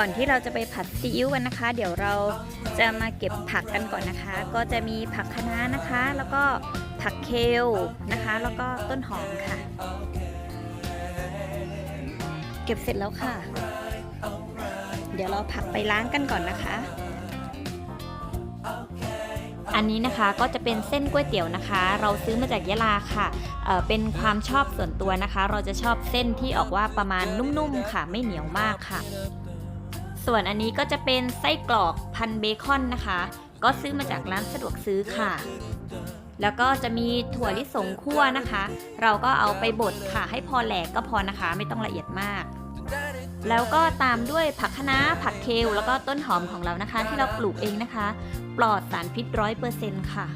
ก่อนที่เราจะไปผัดซีอิ๊วกันนะคะ เดี๋ยวเราจะมาเก็บผักกันก่อนนะคะ ก็จะมีผักคะน้านะคะ แล้วก็ผักเคลนะคะ แล้วก็ต้นหอมค่ะ เก็บเสร็จแล้วค่ะ เดี๋ยวเราผักไปล้างกันก่อนนะคะ อันนี้นะคะก็จะเป็นเส้นก๋วยเตี๋ยวนะคะ เราซื้อมาจากยะลาค่ะเเป็นความชอบส่วนตัวนะคะ เราจะชอบเส้นที่ออกว่าประมาณนุ่มๆค่ะ ไม่เหนียวมากค่ะ ส่วนอันนี้ก็จะเป็นไส้กรอกพันเบคอนนะคะ ก็ซื้อมาจากร้านสะดวกซื้อค่ะ แล้วก็จะมีถั่วลิสงคั่วนะคะ เราก็เอาไปบดค่ะ ให้พอแหลกก็พอนะคะ ไม่ต้องละเอียดมาก แล้วก็ตามด้วยผักคะน้าผักเคลแล้วก็ต้นหอมของเรานะคะ ที่เราปลูกเองนะคะ ปลอดสารพิษร้อยเปอร์เซ็นต์ค่ะ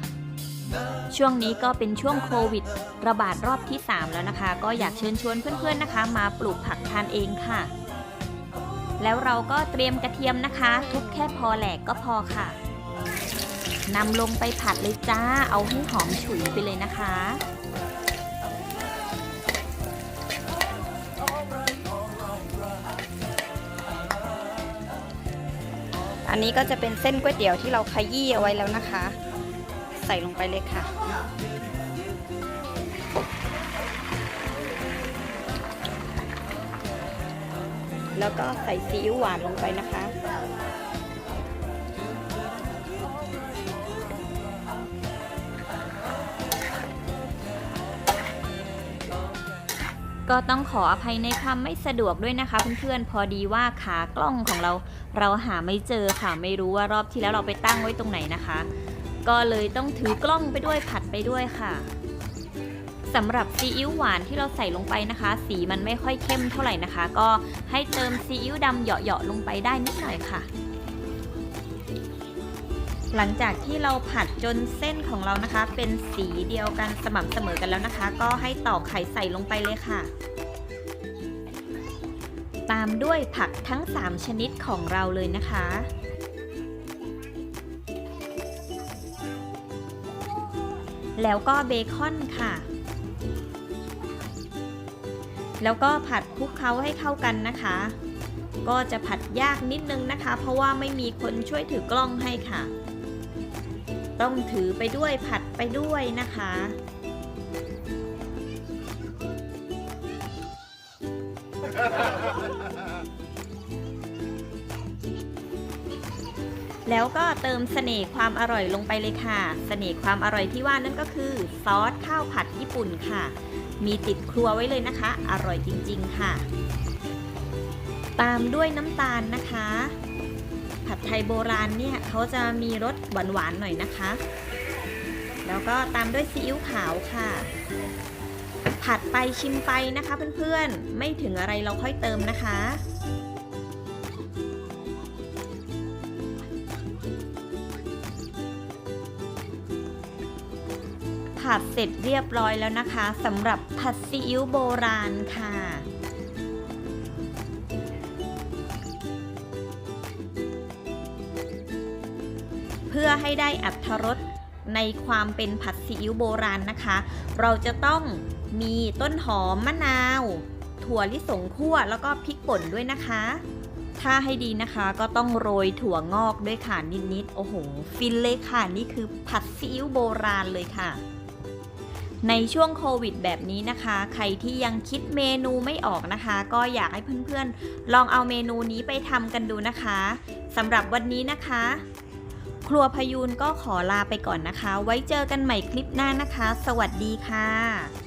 ช่วงนี้ก็เป็นช่วงโควิด ระบาดรอบที่ 3 แล้วนะคะ ก็อยากเชิญชวนเพื่อนๆนะคะ มาปลูกผักทานเองค่ะ แล้วเราก็เตรียมกระเทียมนะคะ ทุบแค่พอแหลกก็พอค่ะนำลงไปผัดเลยจ้า เอาให้หอมฉุยไปเลยนะคะ อันนี้ก็จะเป็นเส้นก๋วยเตี๋ยวที่เราขยี้เอาไว้แล้วนะคะ ใส่ลงไปเลยค่ะ แล้วก็ใส่ซีอิ๊วหวานลงไปนะคะ ก็ต้องขออภัยในคำไม่สะดวกด้วยนะคะเพื่อนๆ พอดีว่าขากล้องของเราเราหาไม่เจอค่ะไม่รู้ว่ารอบที่แล้วเราไปตั้งไว้ตรงไหนนะคะ ก็เลยต้องถือกล้องไปด้วยผัดไปด้วยค่ะ สำหรับซีอิ๊วหวานที่เราใส่ลงไปนะคะ สีมันไม่ค่อยเข้มเท่าไหร่นะคะ ก็ให้เติมซีอิ๊วดำเหยาะๆลงไปได้นิดหน่อยค่ะ หลังจากที่เราผัดจนเส้นของเรานะคะ เป็นสีเดียวกันสม่ำเสมอกันแล้วนะคะ ก็ให้ตอกไข่ใส่ลงไปเลยค่ะ ตามด้วยผักทั้ง 3 ชนิดของเราเลยนะคะแล้วก็เบคอนค่ะ แล้วก็ผัดคลุกเคล้าให้เข้ากันนะคะ ก็จะผัดยากนิดนึงนะคะ เพราะว่าไม่มีคนช่วยถือกล้องให้ค่ะ ต้องถือไปด้วยผัดไปด้วยนะคะ แล้วก็เติมเสน่ห์ความอร่อยลงไปเลยค่ะ เสน่ห์ความอร่อยที่ว่านั่นก็คือ ซอสข้าวผัดญี่ปุ่นค่ะ มีติดครัวไว้เลยนะคะ อร่อยจริงๆค่ะ ตามด้วยน้ำตาลนะคะ ผัดไทยโบราณเนี่ยเขาจะมีรสหวานๆหน่อยนะคะ แล้วก็ตามด้วยซีอิ๊วขาวค่ะ ผัดไปชิมไปนะคะเพื่อนๆ ไม่ถึงอะไรเราค่อยเติมนะคะ ผัดเสร็จเรียบร้อยแล้วนะคะสำหรับผัดซีอิ๊วโบราณค่ะเพื่อให้ได้อัตรสในความเป็นผัดซีอิ๊วโบราณนะคะ เราจะต้องมีต้นหอมมะนาว ถั่วลิสงคั่วแล้วก็พริกป่นด้วยนะคะ ถ้าให้ดีนะคะก็ต้องโรยถั่วงอกด้วยค่ะนิดๆโอ้โห ฟินเลยค่ะ นี่คือผัดซีอิ๊วโบราณเลยค่ะ ในช่วงโควิดแบบนี้นะคะ ใครที่ยังคิดเมนูไม่ออกนะคะ ก็อยากให้เพื่อนๆ ลองเอาเมนูนี้ไปทำกันดูนะคะสำหรับวันนี้นะคะ ครัวพยูนก็ขอลาไปก่อนนะคะ ไว้เจอกันใหม่คลิปหน้านะคะ สวัสดีค่ะ